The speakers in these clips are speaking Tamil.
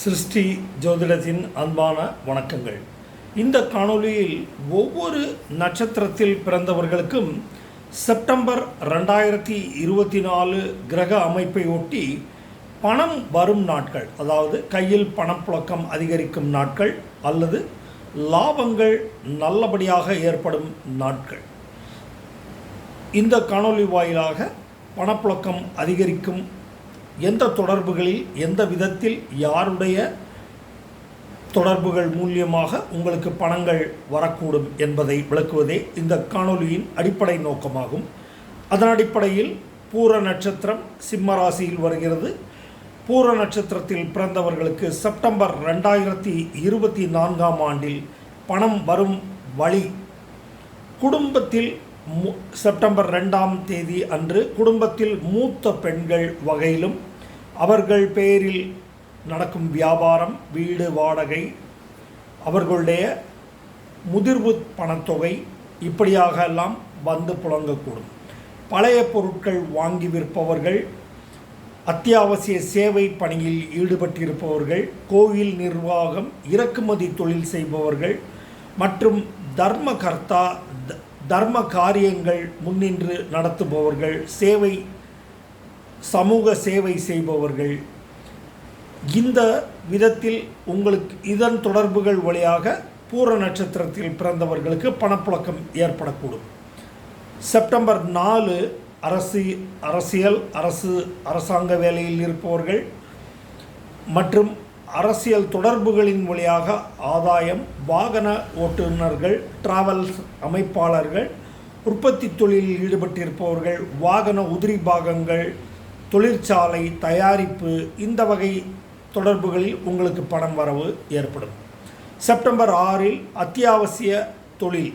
சிருஷ்டி ஜோதிடத்தின் அன்பான வணக்கங்கள். இந்த காணொளியில் ஒவ்வொரு நட்சத்திரத்தில் பிறந்தவர்களுக்கும் செப்டம்பர் ரெண்டாயிரத்தி இருபத்தி நாலு கிரக அமைப்பை ஒட்டி பணம் வரும் நாட்கள் அதாவது கையில் பணப்புழக்கம் அதிகரிக்கும் நாட்கள் அல்லது லாபங்கள் நல்லபடியாக ஏற்படும் நாட்கள். இந்த காணொளி வாயிலாக பணப்புழக்கம் அதிகரிக்கும் எந்த தொடர்புகளில் எந்த விதத்தில் யாருடைய தொடர்புகள் மூலியமாக உங்களுக்கு பணங்கள் வரக்கூடும் என்பதை விளக்குவதே இந்த காணொலியின் அடிப்படை நோக்கமாகும். அதன் அடிப்படையில் பூர நட்சத்திரம் சிம்ம ராசியில் வருகிறது. பூர நட்சத்திரத்தில் பிறந்தவர்களுக்கு செப்டம்பர் ரெண்டாயிரத்தி இருபத்தி நான்காம் ஆண்டில் பணம் வரும் வழி குடும்பத்தில் செப்டம்பர் ரெண்டாம் தேதி அன்று குடும்பத்தில் மூத்த பெண்கள் வகையிலும் அவர்கள் பெயரில் நடக்கும் வியாபாரம் வீடு வாடகை அவர்களுடைய முதிர்வு பணத்தொகை இப்படியாக எல்லாம் வந்து புழங்கக்கூடும். பழைய பொருட்கள் வாங்கி விற்பவர்கள் அத்தியாவசிய சேவை பணியில் ஈடுபட்டிருப்பவர்கள் கோயில் நிர்வாகம் இறக்குமதி தொழில் செய்பவர்கள் மற்றும் தர்மகர்த்தா தர்ம காரியங்கள் முன்னின்று நடத்துபவர்கள் சேவை சமூக சேவை செய்பவர்கள். இந்த விதத்தில் உங்களுக்கு இதன் தொடர்புகள் வழியாக பூர நட்சத்திரத்தில் பிறந்தவர்களுக்கு பணப்புழக்கம் ஏற்படக்கூடும். செப்டம்பர் நாலு அரசு அரசியல் அரசு அரசாங்க வேலையில் இருப்பவர்கள் மற்றும் அரசியல் தொடர்புகளின் வழியாக ஆதாயம் வாகன ஓட்டுநர்கள் டிராவல்ஸ் அமைப்பாளர்கள் உற்பத்தி தொழிலில் ஈடுபட்டிருப்பவர்கள் வாகன உதிரி பாகங்கள் தொழிற்சாலை தயாரிப்பு இந்த வகை தொடர்புகளில் உங்களுக்கு பணம் வரவு ஏற்படும். செப்டம்பர் ஆறில் அத்தியாவசிய தொழில்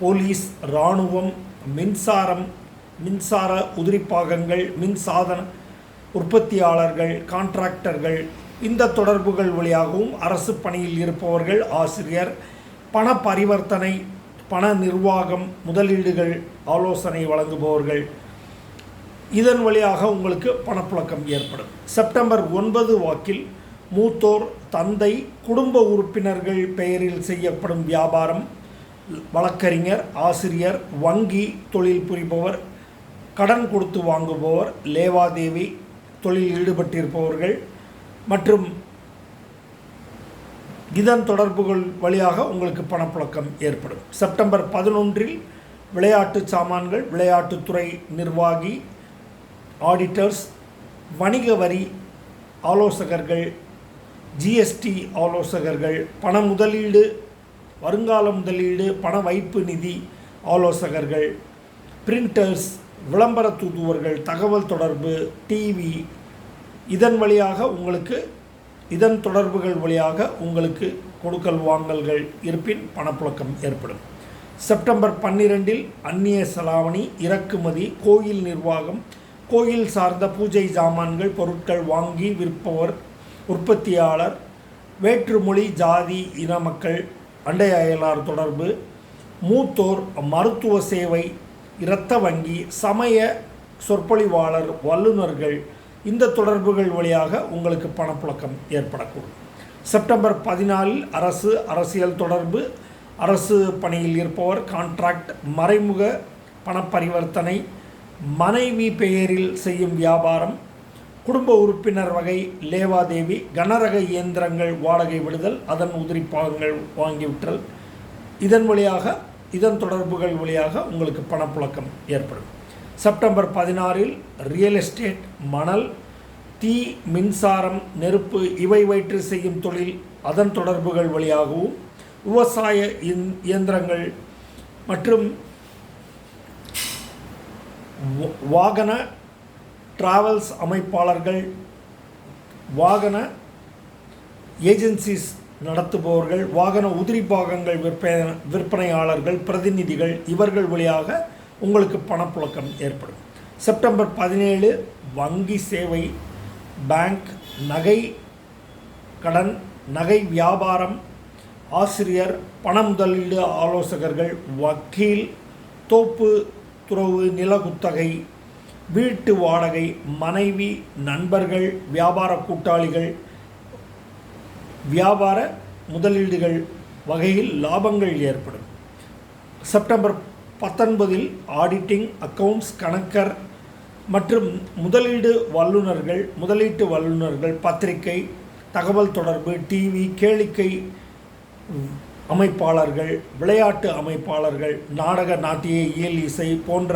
போலீஸ் இராணுவம் மின்சாரம் மின்சார உதிரி பாகங்கள் மின்சாதன உற்பத்தியாளர்கள் கான்ட்ராக்டர்கள் இந்த தொடர்புகள் வழியாகவும் அரசு பணியில் இருப்பவர்கள் ஆசிரியர் பண பரிவர்த்தனை பண நிர்வாகம் முதலீடுகள் ஆலோசனை வழங்குபவர்கள். இதன் வழியாக உங்களுக்கு பணப்புழக்கம் ஏற்படும். செப்டம்பர் ஒன்பது வாக்கில் மூத்தோர் தந்தை குடும்ப உறுப்பினர்கள் பெயரில் செய்யப்படும் வியாபாரம் வழக்கறிஞர் ஆசிரியர் வங்கி தொழில் புரிபவர் கடன் கொடுத்து வாங்குபவர் லேவாதேவி தொழில் ஈடுபட்டிருப்பவர்கள் மற்றும் இதன் தொடர்புகள் வழியாக உங்களுக்கு பணப்புழக்கம் ஏற்படும். செப்டம்பர் பதினொன்றில் விளையாட்டு சாமான்கள் விளையாட்டுத்துறை நிர்வாகி ஆடிட்டர்ஸ் வணிக வரி ஆலோசகர்கள் ஜிஎஸ்டி ஆலோசகர்கள் பண முதலீடு வருங்கால முதலீடு பண வைப்பு நிதி ஆலோசகர்கள் பிரிண்டர்ஸ் விளம்பர தூதுவர்கள் தகவல் தொடர்பு டிவி இதன் வழியாக உங்களுக்கு இதன் தொடர்புகள் வழியாக உங்களுக்கு கொடுக்கல் வாங்கல்கள் இருப்பின் பணப்புழக்கம் ஏற்படும். செப்டம்பர் பன்னிரெண்டில் அந்நிய செலாவணி இறக்குமதி கோயில் நிர்வாகம் கோயில் சார்ந்த பூஜை சாமான்கள் பொருட்கள் வாங்கி விற்பவர் உற்பத்தியாளர் வேற்றுமொழி ஜாதி இன மக்கள் அண்டை அயலார் தொடர்பு மூத்தோர் மருத்துவ சேவை இரத்த வங்கி சமய சொற்பொழிவாளர் வல்லுநர்கள் இந்த தொடர்புகள் வழியாக உங்களுக்கு பணப்புழக்கம் ஏற்படக்கூடும். செப்டம்பர் பதினாலில் அரசு அரசியல் தொடர்பு அரசு பணியில் இருப்பவர் கான்ட்ராக்ட் மறைமுக பணப்பரிவர்த்தனை மனைவி பெயரில் செய்யும் வியாபாரம் குடும்ப உறுப்பினர் வகை லேவாதேவி கனரக இயந்திரங்கள் வாடகை விடுதல் அதன் உதிரி பாகங்கள் வாங்கிவிட்டல் இதன் வழியாக இதன் தொடர்புகள் வழியாக உங்களுக்கு பணப்புழக்கம் ஏற்படும். செப்டம்பர் பதினாறில் ரியல் எஸ்டேட் மணல் தீ மின்சாரம் நெருப்பு இவை வயிற்று செய்யும் தொழில். அதன் தொடர்புகள் வழியாகவும் விவசாய இயந்திரங்கள் மற்றும் வாகன டிராவல்ஸ் அமைப்பாளர்கள் வாகன ஏஜென்சிஸ் நடத்துபவர்கள் வாகன உதிரி பாகங்கள் விற்பனை விற்பனையாளர்கள் பிரதிநிதிகள் இவர்கள் வழியாக உங்களுக்கு பணப்புழக்கம் ஏற்படும். செப்டம்பர் பதினேழு வங்கி சேவை பேங்க் நகை கடன் நகை வியாபாரம் ஆசிரியர் பண முதலீடு ஆலோசகர்கள் வக்கீல் தோப்பு துறவு நிலகுத்தகை வீட்டு வாடகை மனைவி நண்பர்கள் வியாபார கூட்டாளிகள் வியாபார முதலீடுகள் வகையில் லாபங்கள் ஏற்படும். செப்டம்பர் பத்தொன்பதில் ஆடிட்டிங் அக்கவுண்ட்ஸ் கணக்கர் மற்றும் முதலீடு வல்லுநர்கள் முதலீட்டு வல்லுநர்கள் பத்திரிகை தகவல் தொடர்பு டிவி கேளிக்கை அமைப்பாளர்கள் விளையாட்டு அமைப்பாளர்கள் நாடக நாட்டிய இயல் இசை போன்ற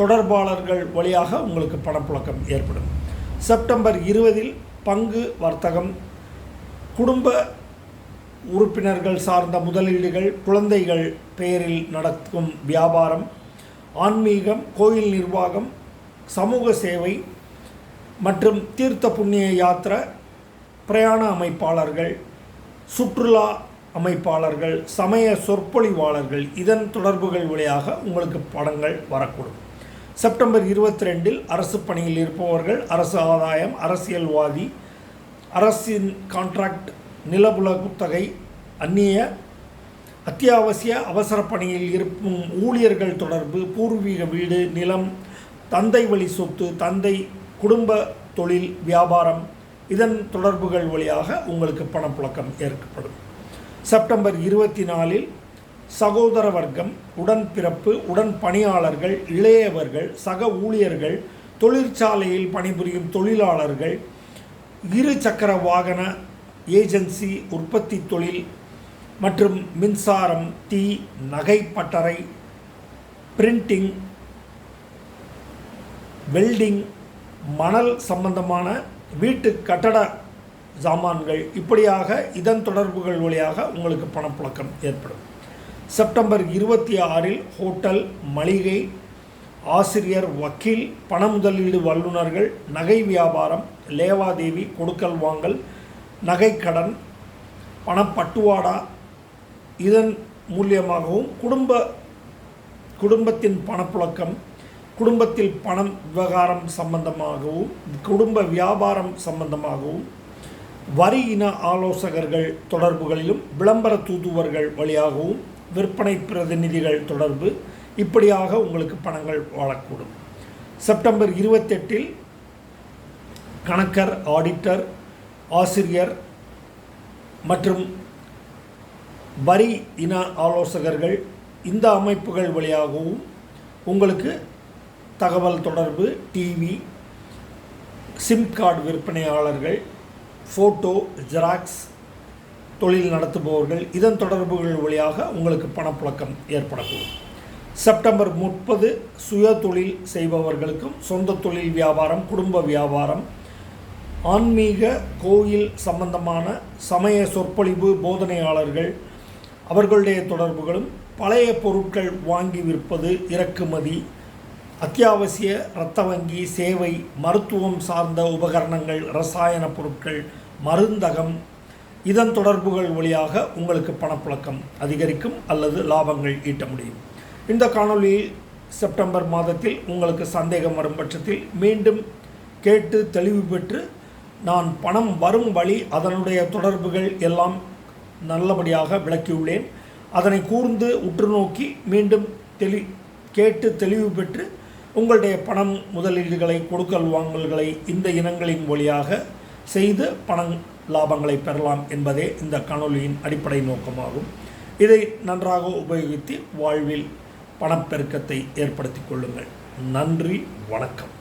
தொடர்பாளர்கள் வழியாக உங்களுக்கு பணப்புழக்கம் ஏற்படும். செப்டம்பர் இருபதில் பங்கு வர்த்தகம் குடும்ப உறுப்பினர்கள் சார்ந்த முதலீடுகள் குழந்தைகள் பெயரில் நடக்கும் வியாபாரம் ஆன்மீகம் கோயில் நிர்வாகம் சமூக சேவை மற்றும் தீர்த்த புண்ணிய யாத்திரை பிரயாண அமைப்பாளர்கள் சுற்றுலா அமைப்பாளர்கள் சமய சொற்பொழிவாளர்கள். இதன் தொடர்புகள் வழியாக உங்களுக்கு படங்கள் வரக்கூடும். செப்டம்பர் இருபத்தி ரெண்டில் அரசு பணியில் இருப்பவர்கள் அரசு ஆதாயம் அரசியல்வாதி அரசின் கான்ட்ராக்ட் நிலபுல குத்தகை அந்நிய அத்தியாவசிய அவசர பணியில் இருக்கும் ஊழியர்கள் தொடர்பு பூர்வீக வீடு நிலம் தந்தை வழி சொத்து தந்தை குடும்ப தொழில் வியாபாரம் இதன் தொடர்புகள் வழியாக உங்களுக்கு பணப்புழக்கம் ஏற்படும். செப்டம்பர் இருபத்தி நாலில் சகோதர வர்க்கம் உடன்பிறப்பு உடன் பணியாளர்கள் இளையவர்கள் சக ஊழியர்கள் தொழிற்சாலையில் பணிபுரியும் தொழிலாளர்கள் இரு சக்கர வாகன ஏஜென்சி உற்பத்தி தொழில் மற்றும் மின்சாரம் தீ நகை பட்டறை பிரிண்டிங் வெல்டிங் மணல் சம்பந்தமான வீட்டு கட்டட சாமான்கள் இப்படியாக இதன் தொடர்புகள் வழியாக உங்களுக்கு பணப்புழக்கம் ஏற்படும். செப்டம்பர் இருபத்தி ஆறில் ஹோட்டல் மளிகை ஆசிரியர் வக்கீல் பண முதலீடு வல்லுநர்கள் நகை வியாபாரம் லேவாதேவி கொடுக்கல் வாங்கல் நகைக்கடன் பணப்பட்டுவாடா இதன் மூலியமாகவும் குடும்ப குடும்பத்தின் பணப்புழக்கம் குடும்பத்தில் பணம் விவகாரம் சம்பந்தமாகவும் குடும்ப வியாபாரம் சம்பந்தமாகவும் வரி இன ஆலோசகர்கள் தொடர்புகளிலும் விளம்பர தூதுவர்கள் வழியாகவும் விற்பனை பிரதிநிதிகள் தொடர்பு இப்படியாக உங்களுக்கு பணங்கள் வாழக்கூடும். செப்டம்பர் இருபத்தெட்டில் கணக்கர் ஆடிட்டர் ஆசிரியர் மற்றும் வரி இன ஆலோசகர்கள் இந்த அமைப்புகள் வழியாகவும் உங்களுக்கு தகவல் தொடர்பு டிவி சிம் கார்டு விற்பனையாளர்கள் ஃபோட்டோ ஜெராக்ஸ் தொழில் நடத்துபவர்கள் இதன் தொடர்புகள் வழியாக உங்களுக்கு பணப்புழக்கம் ஏற்படக்கூடும். செப்டம்பர் முப்பது சுய தொழில் செய்பவர்களுக்கும் சொந்த தொழில் வியாபாரம் குடும்ப வியாபாரம் ஆன்மீக கோயில் சம்பந்தமான சமய சொற்பொழிவு போதனையாளர்கள் அவர்களுடைய தொடர்புகளும் பழைய பொருட்கள் வாங்கி விற்பது இறக்குமதி அத்தியாவசிய இரத்த வங்கி சேவை மருத்துவம் சார்ந்த உபகரணங்கள் ரசாயன பொருட்கள் மருந்தகம் இதன் தொடர்புகள் வழியாக உங்களுக்கு பணப்புழக்கம் அதிகரிக்கும் அல்லது லாபங்கள் ஈட்ட முடியும். இந்த காணொளி செப்டம்பர் மாதத்தில் உங்களுக்கு சந்தேகம் வரும் பட்சத்தில் மீண்டும் கேட்டு தெளிவு பெற்று நான் பணம் வரும் வழி அதனுடைய தொடர்புகள் எல்லாம் நல்லபடியாக விளக்கியுள்ளேன். அதனை கூர்ந்து உற்று நோக்கி மீண்டும் தெளி கேட்டு தெளிவு பெற்று உங்களுடைய பணம் முதலீடுகளை கொடுக்கல் வாங்கல்களை இந்த இனங்களின் வழியாக செய்து பணம் லாபங்களை பெறலாம் என்பதே இந்த காணொலியின் அடிப்படை நோக்கமாகும். இதை நன்றாக உபயோகித்து வாழ்வில் பணப்பெருக்கத்தை ஏற்படுத்தி கொள்ளுங்கள். நன்றி வணக்கம்.